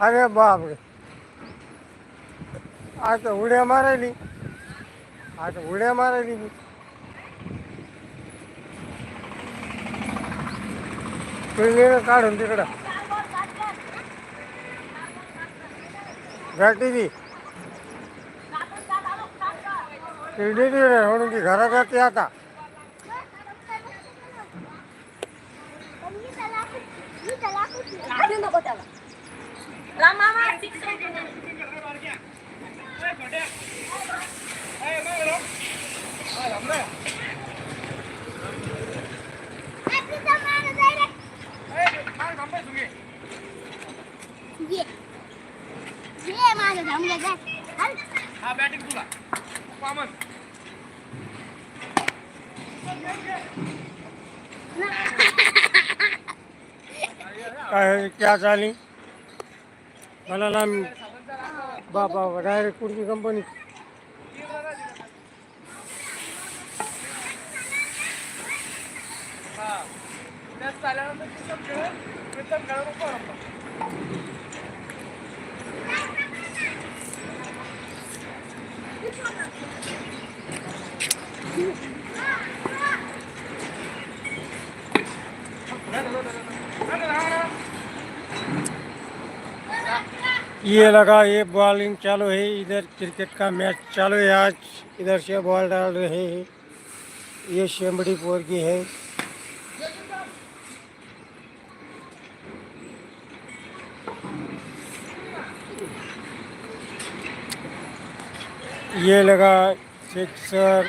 अरे बापरे. आता उड्या मारायली. आता उड्या मारायली मी. पिळलेलं काढून तिकडं. गाठी ती पिळणी ती म्हणून ती घरात जाते आता. नको त्याला ये ये माझं जमलं काय हल. हा बॅटिंग तुला. कॉमन काय क्या चाली मला ना बाबा डायरेक्ट कुठली कंपनी. ये लगा, ये बॉलिंग चालू है, इधर क्रिकेट का मैच चालू है आज, इधर से बॉल डाल रहे हैं। ये शेमड़ी पोर की है। ये लगा सिक्सर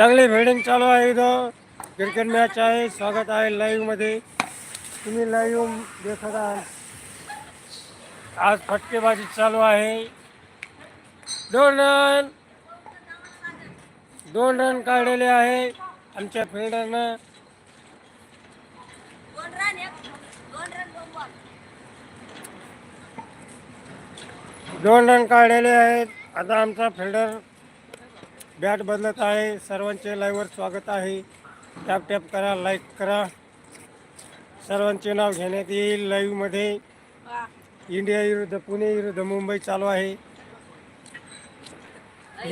चांगली फिल्डिंग चालू आहे इथं. क्रिकेट मॅच आहे स्वागत आहे लाईव्हमध्ये तुम्ही लाईव्ह देखत आहात. आज फटकेबाजी चालू आहे. दोन रन दोन रन काढलेले आहे आमच्या फिल्डरनं दोन रन काढलेले आहेत. आता आमचा फिल्डर बॅट बदलत आहे. सर्वांचे लाईव्हवर स्वागत आहे. टॅप टॅप करा लाईक करा. सर्वांचे नाव घेण्यात येईल लाईव्हमध्ये इंडिया विरुद्ध पुणे विरुद्ध मुंबई चालू आहे.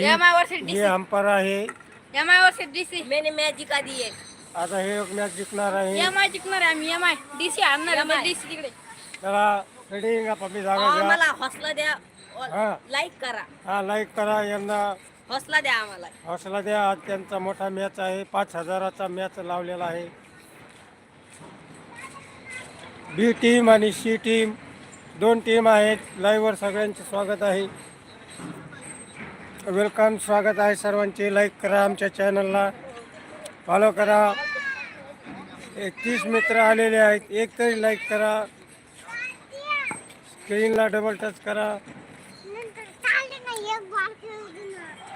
एम आय वर्सेस हे अंपायर आहे. मैंने मॅच जिका दी आता हे एक मॅच जिंकणार आहे. एम आय जिंकणार आहे आम्ही. एम आय डीसी हारणार डीसी तिकडे. त्याला फिल्डिंग आपली जागा घ्या. आम्हाला हौसला द्या. हा. लाईक करा. हा लाईक करा. यांना हौसला द्या आम्हाला. हौसला द्या. आज त्यांचा मोठा मॅच आहे. पाच हजाराचा मॅच लावलेला आहे. बी टीम आणि सी टीम दोन टीम आहेत. लाईव्हवर सगळ्यांचे स्वागत आहे. वेलकम स्वागत आहे सर्वांचे. लाईक करा आमच्या चॅनलला फॉलो करा. एकतीस मित्र आलेले आहेत. एक तरी लाईक करा. स्क्रीनला डबल टच करा.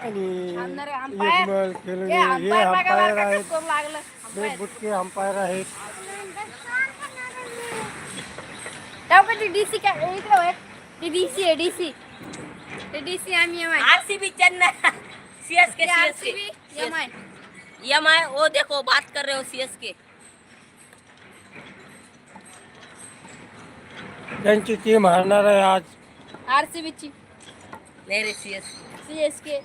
आणि थांबणारे एक umpire. बॉल खेळून हे हे अंपायर बघा अंपायर बरं का आहेत. score लागलं. हे बुटके अंपायर आहेत. नंतर चालते ना तेव्हा ती डीसी काय इकडे होय ती डीसी आहे डीसी ते डीसी आम्ही M I RCB Chennai. CSK CSK M I M I वो देखो बात कर रहे हो सीएसके त्यांची टीम हारणार आहे आज. आर सी बीची नहीं रे CSK C S K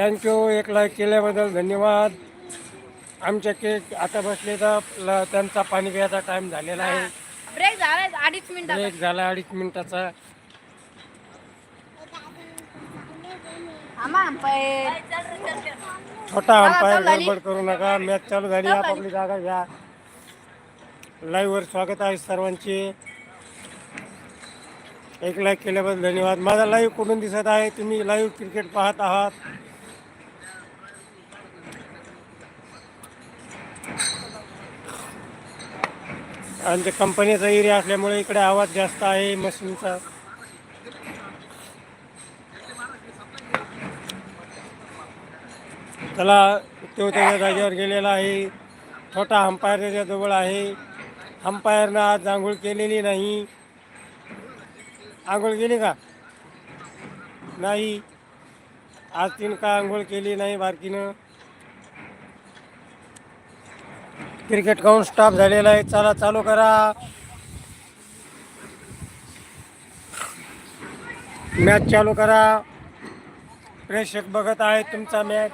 thank you एक लाईक केल्याबद्दल धन्यवाद. आमच्या केक आता बसले तर ल- त्यांचा पाणी प्यायचा टाईम झालेला आहे. ब्रेक झालाय अडीच मिनिटात ब्रेक झाला अडीच मिनिटाचा. अंपायर. छोटा अंपायर झाली. गडबड करू नका. मॅच चालू झाली. आपापली जागा घ्या. लाईव्हवर स्वागत आहे सर्वांचे. एक लाईक केल्याबद्दल धन्यवाद. माझा लाईव्ह कुठून दिसत आहे? तुम्ही लाईव्ह क्रिकेट पाहत आहात. आमच्या कंपनीचा एरिया असल्यामुळे इकडे आवाज जास्त आहे मशीनचा. त्याला तो त्याच्या जागेवर गेलेला आहे. छोटा अंपायर त्याच्याजवळ आहे. अंपायरनं आज आंघोळ केलेली नाही. आंघोळ केली का? नाही. आज तिनं का आंघोळ केली नाही बारकीनं. क्रिकेट काऊन स्टॉप झालेला आहे. चला चालू करा. मॅच चालू करा. प्रेक्षक बघत आहे तुमचा मॅच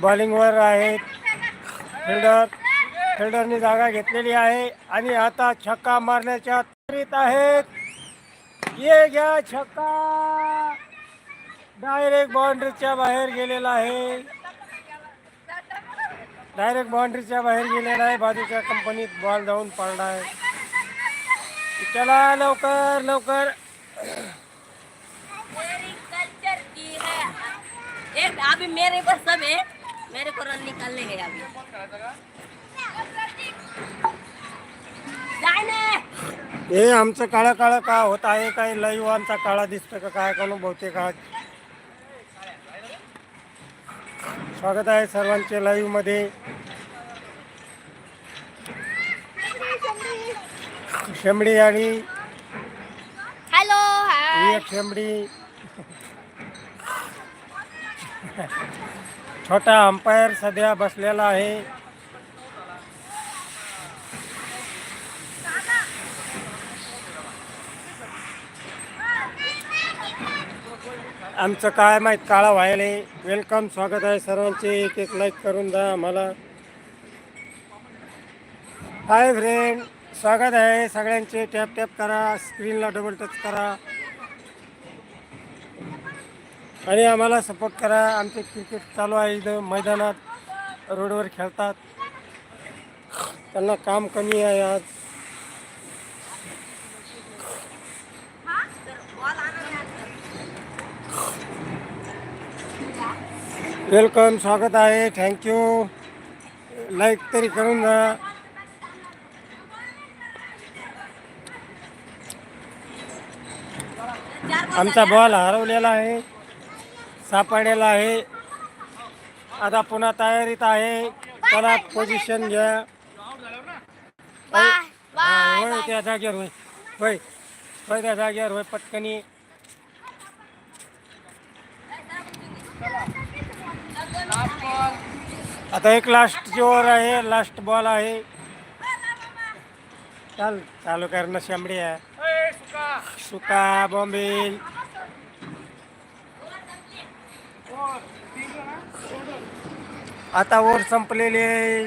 बॉलिंगवर आहेत फिल्डर फिल्डरनी जागा घेतलेली आहे. आणि आता छक्का मारण्याच्या तरीत आहेत. ये घ्या छक्का. डायरेक्ट बाउंड्रीच्या बाहेर गेलेला आहे. डायरेक्ट बाउंड्रीच्या बाहेर गेलेला आहे. बाजूच्या कंपनीत बॉल जाऊन पडला आहे. चला लवकर लवकर. है एक अभी मेरे पर सब है. मेरे को रन निकालने है अभी. जाने. हे आमचं काळा काळा का होत आहे? काय लाईव्ह आमचा काळा दिसतं का? काय करून बहुतेक आज स्वागत आहे सर्वांचे लाईव्हमध्ये. शेंबडी आणि हॅलो ही एक शेंबडी. छोटा अंपायर सध्या बसलेला आहे. आमचं काय माहीत काळा व्हायला वेलकम स्वागत आहे सर्वांचे. एक एक लाईक करून द्या आम्हाला. हाय फ्रेंड स्वागत आहे. सगळ्यांचे टॅप टॅप करा स्क्रीनला डबल टच करा. आणि आम्हाला सपोर्ट करा. आमचे क्रिकेट चालू आहे इथं मैदानात. रोडवर खेळतात. त्यांना काम कमी आहे आज. वेलकम स्वागत आहे. थँक्यू लाईक तरी करून जा. आमचा बॉल हरवलेला आहे. सापडलेला आहे. आता पुन्हा तयारीत आहे. त्याला पोझिशन घ्या. होय त्या जागेवर होय. होय. होय त्या जागेवर होय पटकनी आता एक लास्ट ओव्हर आहे लास्ट बॉल आहे. चाल चालू करणं शेंबडी आहे. सुका बॉम्बिल आता ओव्हर संपलेली आहे.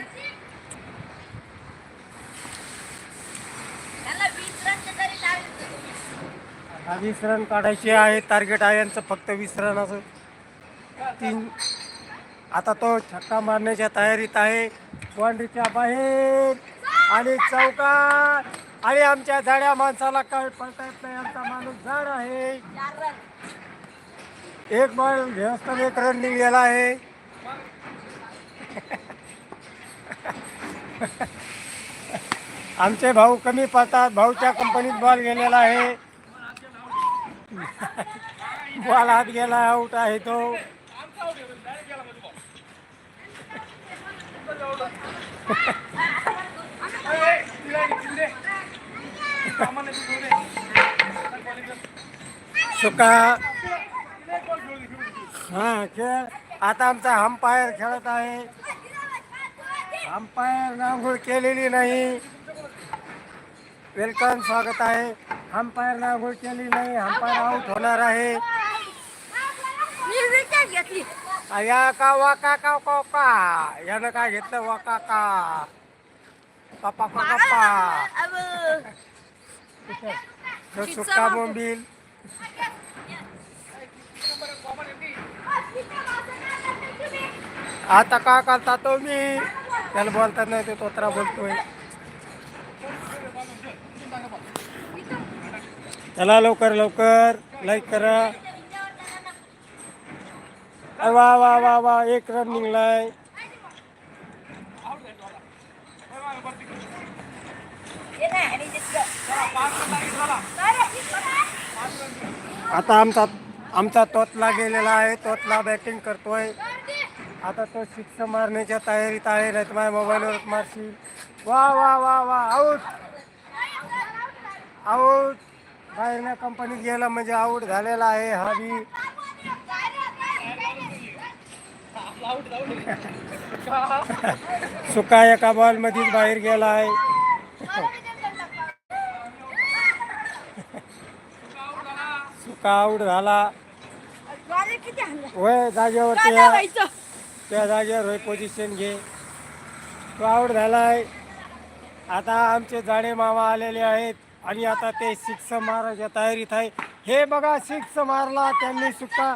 वीस रन काढायचे आहे टार्गेट आहे यांचं फक्त वीस रनाचं तीन आता तो छक्का मारण्याच्या तयारीत आहे. बाउंड्रीच्या बाहेर. आणि चौका आणि आमच्या झाड्या माणसाला काय पळतायत नाही आमचा माणूस झाड आहे. एक बॉल व्यवस्थित एक रन निघलेला आहे. आमचे भाऊ कमी पळतात. भाऊच्या कंपनीत बॉल गेलेला आहे. बॉल हात गेला आऊट आहे तो ए, तिला घेऊन दे. सामान्य तू घेऊन दे. सुका. हां हा खेळ. आता आमचा अंपायर खेळत आहे. अंपायर आंघोळ केलेली नाही. वेलकम स्वागत आहे. अंपायर आंघोळ केली नाही. हम्पायर आउट होणार आहे. मी विकेट घेतली या का वाका का का का यानं काय घेतलं वाका का पापा पा पप्पा अब तो सुक्का बोंबील आता का करता तो मी त्याला बोलतात नाही ते तोत्रा बोलतोय चला लवकर लवकर लाईक करा अरे वा वा वा वा एक रन निघलाय. आता आमचा आमचा तोतला गेलेला आहे तोतला बॅटिंग करतोय. आता तो सिक्स मारण्याच्या तयारीत आहे नाही माझ्या मोबाईलवर मारशील. वा वा वा वा आऊट आऊट बाहेरच्या कंपनीत गेला म्हणजे आऊट झालेला आहे हा बी. सुका एका बॉलमध्येच बाहेर गेला आहे. सुका आऊट झाला. होय जागेवरती त्या जागेवर होय पोझिशन घे. तो आऊट झालाय. आता आमचे जाडे मामा आलेले आहेत आणि आता ते सिक्स मारायच्या तयारीत आहे. हे बघा सिक्स मारला त्यांनी सुका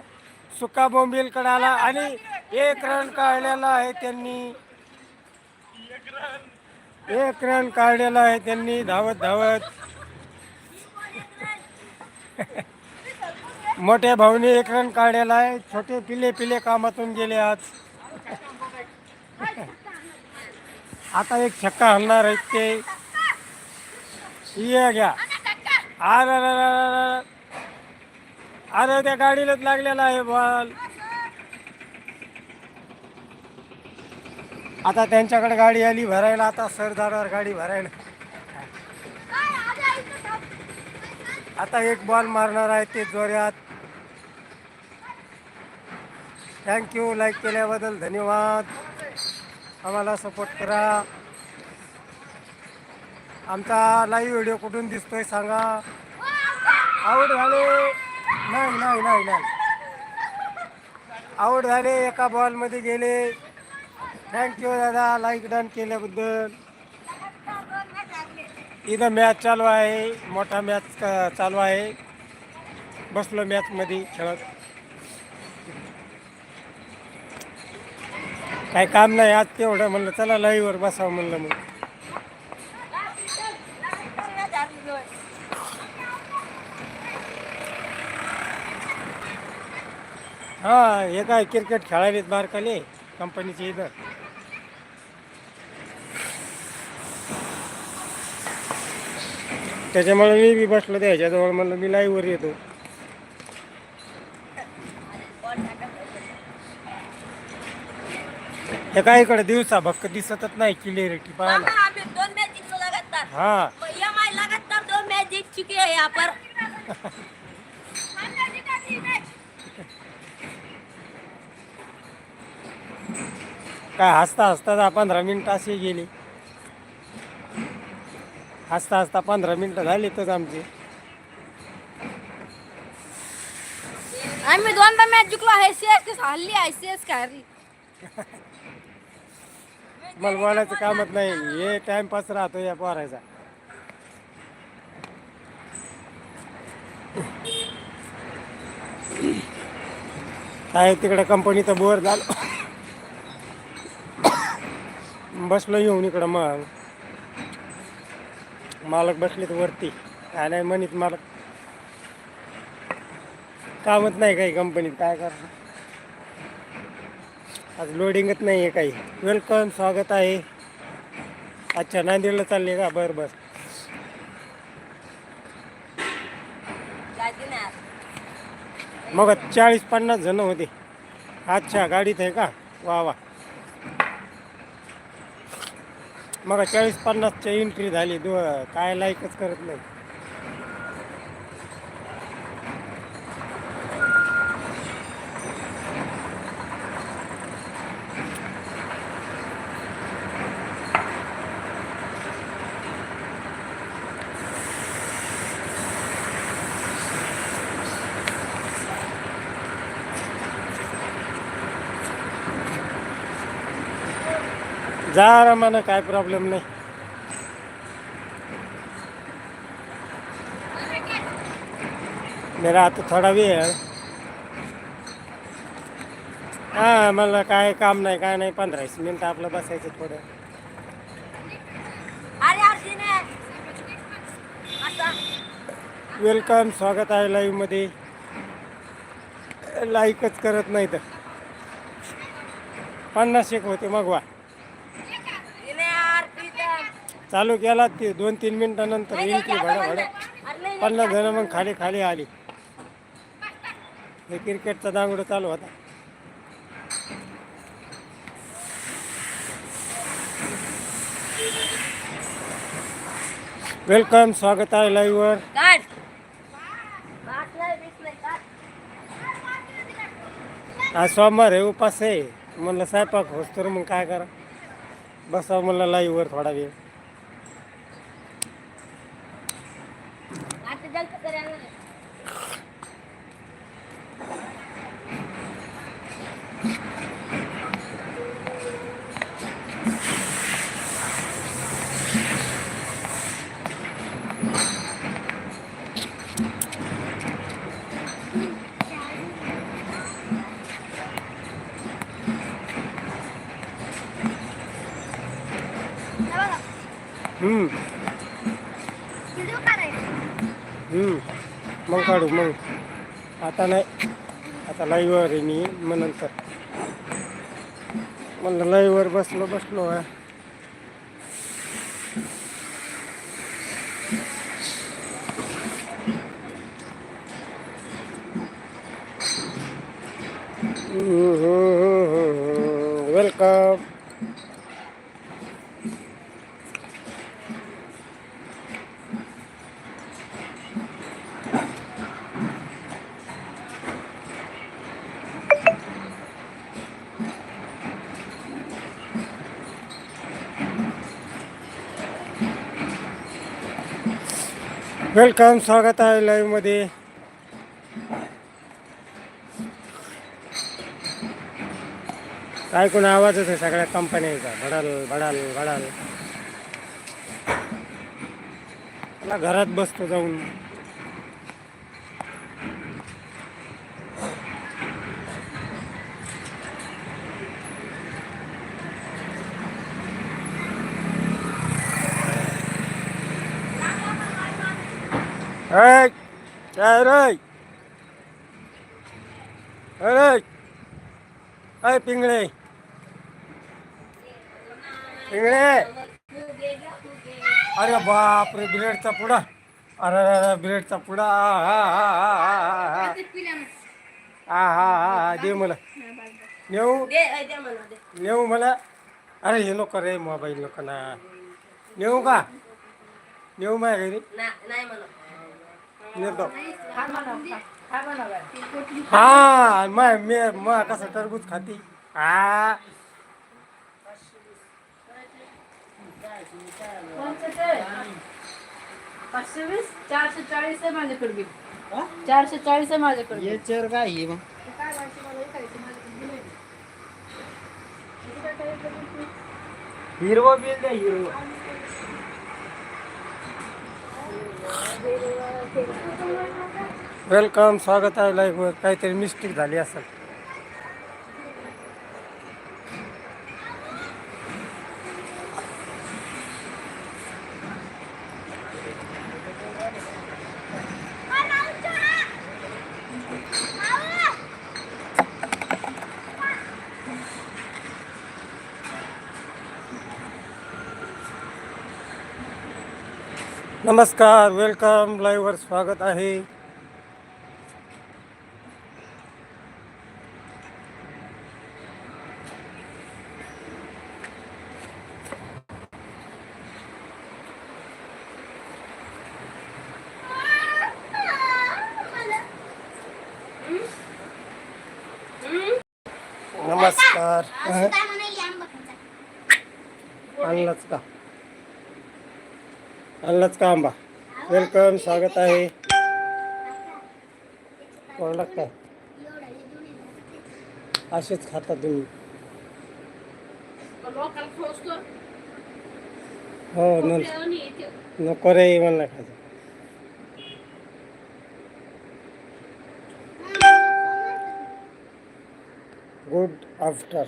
सुका बोंबील आला आणि एक रन काढलेला आहे त्यांनी. एक रन काढलेला आहे त्यांनी धावत धावत. मोठ्या भाऊने एक रन काढलेला आहे. छोटे पिले पिले कामातून गेले आज. आता एक छक्का हलणार आहेत ते. ये घ्या. अरे अरे, त्या गाडीलाच लागलेला आहे बॉल. आता त्यांच्याकडे गाडी आली भरायला आता सर जाणार गाडी भरायला. आता एक बॉल मारणार आहे ते जोऱ्यात थँक्यू लाईक केल्याबद्दल धन्यवाद. आम्हाला सपोर्ट करा. आमचा लाईव्ह व्हिडिओ कुठून दिसतोय सांगा. आऊट झाले. नाही नाही नाही नाही. आऊट झाले एका बॉलमध्ये गेले. थँक्यू दादा. लाईक डन केल्याबद्दल. इथं मॅच चालू आहे. मोठा मॅच चालू आहे. बसलो मॅचमध्ये खेळत. काही काम नाही आज तेवढं म्हणलं चला लाईव्हवर बसावं म्हणलं मग हा हे काय क्रिकेट खेळायलेत बारकाले कंपनीचे इथं. त्याच्यामुळे मी बी बसलो त्याच्याजवळ म्हणलं मी लाईव्हवर येतो. हे काय इकडे दिवसा भक्क दिसतच नाही क्लिअरिटी पाहायला. मामा, आम्ही दोन मॅच जिंकलो लगातार. हा. लगातार मैच चुके पर काय हसता हसता दहा पंधरा मिनिटं अशी गेली. हसता हसता पंधरा मिनिटं झाली तर आमची. आम्ही दोनदा मॅच जिंकलो आहे सीएस हल्ली आहे सीएस का हरली मला बोलायचं कामच नाही हे टाइमपास राहतो या पोरायचा काय तिकडे कंपनीचं बोर झालं. बसलो येऊन इकडं मग. मालक बसलेत वरती. काय नाही म्हणित मालक. कामच नाही काही कंपनीत काय करणार? आज लोडिंगच नाही आहे काही. वेलकम स्वागत आहे. अच्छा नांदेडला चालले का? बरं बस मग चाळीस पन्नास जण होते. अच्छा गाडीत आहे का? वा वा. मग चाळीस पन्नासच्या एंट्री झाली. दो काय लाईकच करत नाही. जा आरामानं काय प्रॉब्लेम नाही. मेरा आता थोडा वेळ. हा मला काय काम नाही काय नाही पंधरा मिनिटं आपलं बसायचं थोडं. वेलकम स्वागत आहे लाईव्हमध्ये लाईकच करत नाही तर पन्नास एक होते मग वा हिने यार प्रीतम चालू केला ते दोन तीन मिनिटानंतर येईल आता भडा भडा पन्नास जण मग खाली खाली आली. हे क्रिकेटचा दांगडो चालू होता. वेलकम स्वागत आहे लाईव्हवर. आज सोमवार आहे उपास आहे. म्हणलं स्वयंपाक होस तर मग काय करा. बसावं म्हणलं लाईव्हवर थोडा वेळ आता जलतं करायला नाही. हम्म व्हिडिओ काढायचा हम्म मग काढू मग. आता नाही. आता लाईव्हवर आहे मी मग नंतर. म्हणलं लाईव्हवर बसलो बसलो आहे वेलकम वेलकम स्वागत आहे लाईव्हमध्ये काय कोण आवाज आहे सगळ्या कंपन्यांचा भडाल भडाल भडाल. घरात बसतो जाऊन. अय पिंगळे. पिंगळे. अरे बाप रे ब्रेडचा पुडा. अरे अरे ब्रेडचा पुडा. हा हा हा दे मला नेऊ नेऊ मला? अरे हे नको रे मोबाईल नको ना नेऊ का? नेऊ माझ्या घरी? नाही हा मग मी मग कसं टरबूज खाती? हा पाचशे वीस चारशे चाळीस आहे माझ्याकडे बिल चारशे चाळीस आहे माझ्याकडे याच्यावर काय आहे मग? हिरवं बिल द्या हिरवं. वेलकम स्वागत आहे लाईव्हवर काहीतरी मिस्टेक झाली असेल. नमस्कार वेलकम लाईव्हवर स्वागत आहे नमस्कार असं काय म्हणाली आंबा खायचा. आणलाच का का आंबा वेलकम स्वागत आहे. कोणाला काय. असेच खाता तुम्ही. हो न नको रे मला खायचं. गुड आफ्टर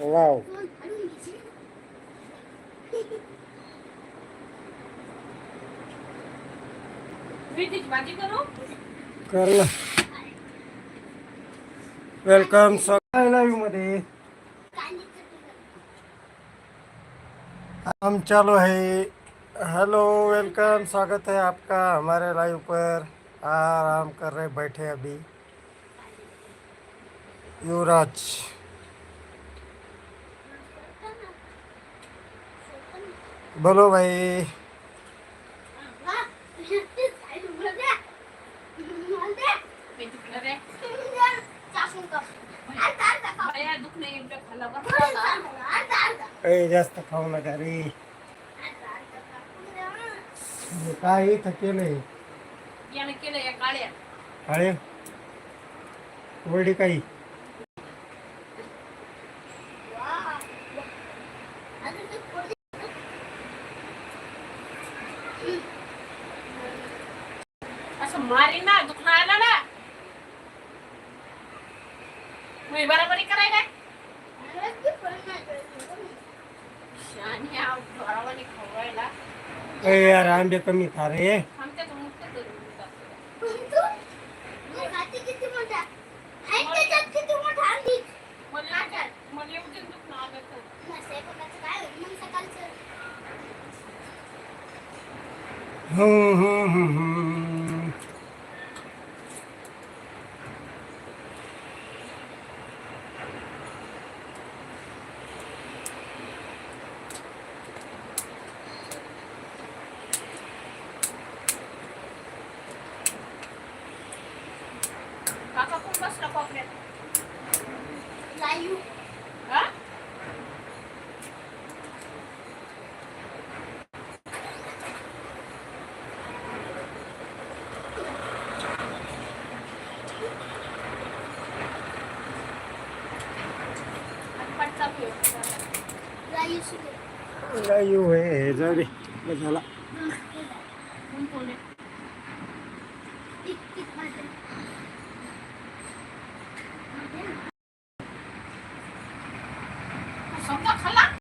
वाव करू। ना वेलकम लाईव्ह मध्ये हम चालू है। हेलो वेलकम स्वागत है आपका हमारे लाइव पर। आराम कर रहे, बैठे अभी। युवराज। बोलो भाई। ए जास्त खाऊ नका रे. काय इथं केलंय? यानं केलं या काळ्या. अरे वडी काही? असं मारी ना दुखणं आलं ना. मी बराबरी कराय काय? शानी आव घरावानी खवरायला ए यार आंबे कमी खा रे. हम्म, हम्म, हम्म. काका कोण बसला कोपऱ्यात